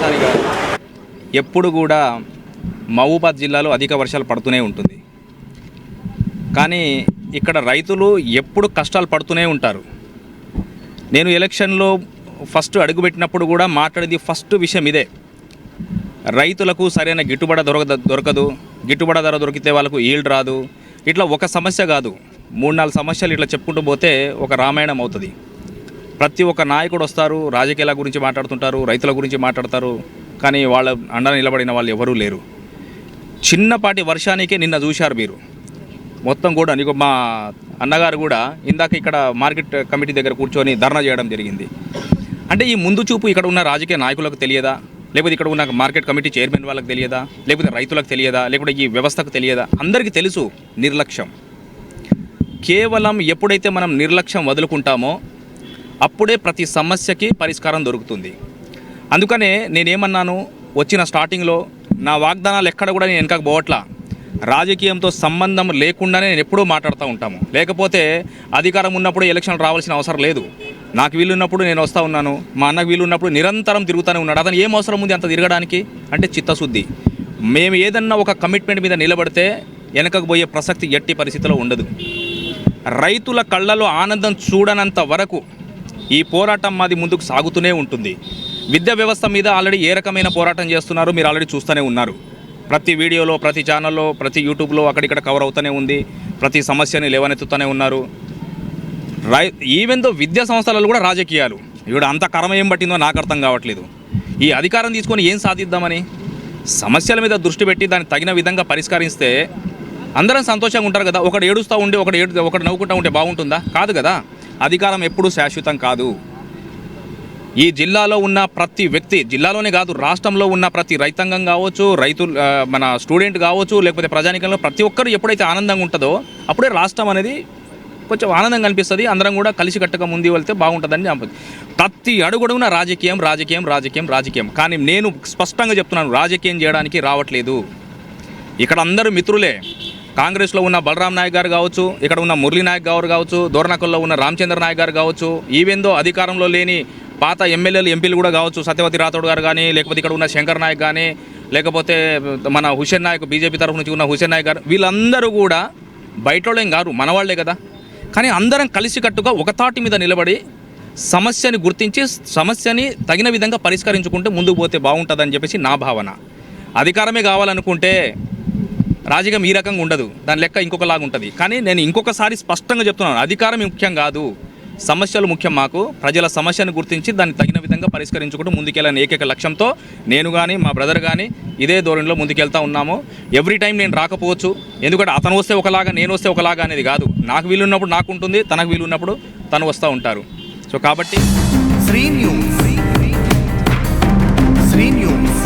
సారి గారు ఎప్పుడు కూడా మహబూబాద్ జిల్లాలో అధిక వర్షాలు పడుతూనే ఉంటుంది. కానీ ఇక్కడ రైతులు ఎప్పుడు కష్టాలు పడుతూనే ఉంటారు. నేను ఎలక్షన్లో ఫస్ట్ అడుగుపెట్టినప్పుడు కూడా మాట్లాడేది ఫస్ట్ విషయం ఇదే. రైతులకు సరైన గిట్టుబడి దొరక దొరకదు. గిట్టుబడి ధర దొరికితే వాళ్ళకు ఈల్డ్ రాదు. ఇట్లా ఒక సమస్య కాదు. మూడు నాలుగు సమస్యలు ఇట్లా చెప్పుకుంటూ పోతే ఒక రామాయణం అవుతుంది. ప్రతి ఒక్క నాయకుడు వస్తారు రాజకీయాల గురించి మాట్లాడుతుంటారు రైతుల గురించి మాట్లాడతారు కానీ వాళ్ళ అండ నిలబడిన వాళ్ళు ఎవరూ లేరు. చిన్నపాటి వర్షానికే నిన్న చూశారు మీరు. మొత్తం కూడా నీకు మా అన్నగారు కూడా ఇందాక ఇక్కడ మార్కెట్ కమిటీ దగ్గర కూర్చొని ధర్నా చేయడం జరిగింది. అంటే ఈ ముందు చూపు ఇక్కడ ఉన్న రాజకీయ నాయకులకు తెలియదా? లేకపోతే ఇక్కడ ఉన్న మార్కెట్ కమిటీ చైర్మన్ వాళ్ళకి తెలియదా? లేకపోతే రైతులకు తెలియదా? లేకపోతే ఈ వ్యవస్థకు తెలియదా? అందరికీ తెలుసు నిర్లక్ష్యం. కేవలం ఎప్పుడైతే మనం నిర్లక్ష్యం వదులుకుంటామో అప్పుడే ప్రతి సమస్యకి పరిష్కారం దొరుకుతుంది. అందుకనే నేనేమన్నాను వచ్చిన స్టార్టింగ్లో నా వాగ్దానాలు ఎక్కడ కూడా నేను వెనకకు పోవట్లా. రాజకీయంతో సంబంధం లేకుండానే నేను ఎప్పుడూ మాట్లాడుతూ ఉంటాము. లేకపోతే అధికారం ఉన్నప్పుడు ఎలక్షన్ రావాల్సిన అవసరం లేదు. నాకు వీలు ఉన్నప్పుడు నేను వస్తూ ఉన్నాను. మా అన్నకు వీలు ఉన్నప్పుడు నిరంతరం తిరుగుతూనే ఉన్నాడు. అతను ఏం అవసరం ఉంది అంత తిరగడానికి? అంటే చిత్తశుద్ధి. మేము ఏదన్నా ఒక కమిట్మెంట్ మీద నిలబడితే వెనకకు పోయే ప్రసక్తి ఎట్టి పరిస్థితిలో ఉండదు. రైతుల కళ్ళలో ఆనందం చూడనంత వరకు ఈ పోరాటం మాది ముందుకు సాగుతూనే ఉంటుంది. విద్యా వ్యవస్థ మీద ఆల్రెడీ ఏ రకమైన పోరాటం చేస్తున్నారో మీరు ఆల్రెడీ చూస్తూనే ఉన్నారు. ప్రతి వీడియోలో ప్రతి ఛానల్లో ప్రతి యూట్యూబ్లో అక్కడిక్కడ కవర్ అవుతూనే ఉంది. ప్రతి సమస్యని లేవనెత్తుతూనే ఉన్నారు. రై ఈవెన్ దో విద్యా సంస్థలలో కూడా రాజకీయాలు ఇవిడ అంత కర్మ ఏం పట్టిందో నాకు అర్థం కావట్లేదు. ఈ అధికారం తీసుకొని ఏం సాధిద్దామని? సమస్యల మీద దృష్టి పెట్టి దాన్ని తగిన విధంగా పరిష్కరిస్తే అందరం సంతోషంగా ఉంటారు కదా. ఒకడు ఏడుస్తూ ఉండి ఒకడు ఏడు ఒకడు నవ్వుకుంటూ ఉంటే బాగుంటుందా? కాదు కదా. అధికారం ఎప్పుడూ శాశ్వతం కాదు. ఈ జిల్లాలో ఉన్న ప్రతి వ్యక్తి జిల్లాలోనే కాదు రాష్ట్రంలో ఉన్న ప్రతి రైతాంగం కావచ్చు రైతు మన స్టూడెంట్ కావచ్చు లేకపోతే ప్రజానికంలో ప్రతి ఒక్కరు ఎప్పుడైతే ఆనందంగా ఉంటుందో అప్పుడే రాష్ట్రం అనేది కొంచెం ఆనందం కనిపిస్తుంది అందరం కూడా కలిసి కట్టక ముందు వెళ్తే బాగుంటుందని చెప్పదు ప్రతి అడుగుడుగున రాజకీయం రాజకీయం రాజకీయం రాజకీయం. కానీ నేను స్పష్టంగా చెప్తున్నాను రాజకీయం చేయడానికి రావట్లేదు. ఇక్కడ అందరూ మిత్రులే. కాంగ్రెస్లో ఉన్న బలరాం నాయక్ గారు కావచ్చు ఇక్కడ ఉన్న మురళీ నాయక్ గారు కావచ్చు దోర్నకల్లో ఉన్న రామచంద్ర నాయక్ గారు కావచ్చు ఈవెందో అధికారంలో లేని పాత ఎమ్మెల్యేలు ఎంపీలు కూడా కావచ్చు సత్యవతి రాథోడ్ గారు కానీ లేకపోతే ఇక్కడ ఉన్న శంకర్ నాయక్ కానీ లేకపోతే మన హుసేన్ నాయక్ బీజేపీ తరఫు నుంచి ఉన్న హుసేన్ నాయక్ గారు వీళ్ళందరూ కూడా బయటోళ్ళేం గారు మనవాళ్ళే కదా. కానీ అందరం కలిసికట్టుగా ఒక తాటి మీద నిలబడి సమస్యని గుర్తించి సమస్యని తగిన విధంగా పరిష్కరించుకుంటే ముందుకు పోతే బాగుంటుందని చెప్పేసి నా భావన. అధికారమే కావాలనుకుంటే రాజకీయం ఈ రకంగా ఉండదు. దాని లెక్క ఇంకొకలాగా ఉంటుంది. కానీ నేను ఇంకొకసారి స్పష్టంగా చెప్తున్నాను. అధికారం ముఖ్యం కాదు. సమస్యలు ముఖ్యం మాకు. ప్రజల సమస్యను గుర్తించి దాన్ని తగిన విధంగా పరిష్కరించుకుంటూ ముందుకెళ్ళని ఏకైక లక్ష్యంతో నేను కానీ మా బ్రదర్ కానీ ఇదే ధోరణిలో ముందుకెళ్తా ఉన్నాము. ఎవ్రీ టైం నేను రాకపోవచ్చు. ఎందుకంటే అతను వస్తే ఒకలాగా నేను వస్తే ఒకలాగా అనేది కాదు. నాకు వీలు ఉన్నప్పుడు నాకు ఉంటుంది తనకు వీలు ఉన్నప్పుడు తను వస్తూ ఉంటారు. సో కాబట్టి శ్రీ న్యూస్ శ్రీ న్యూస్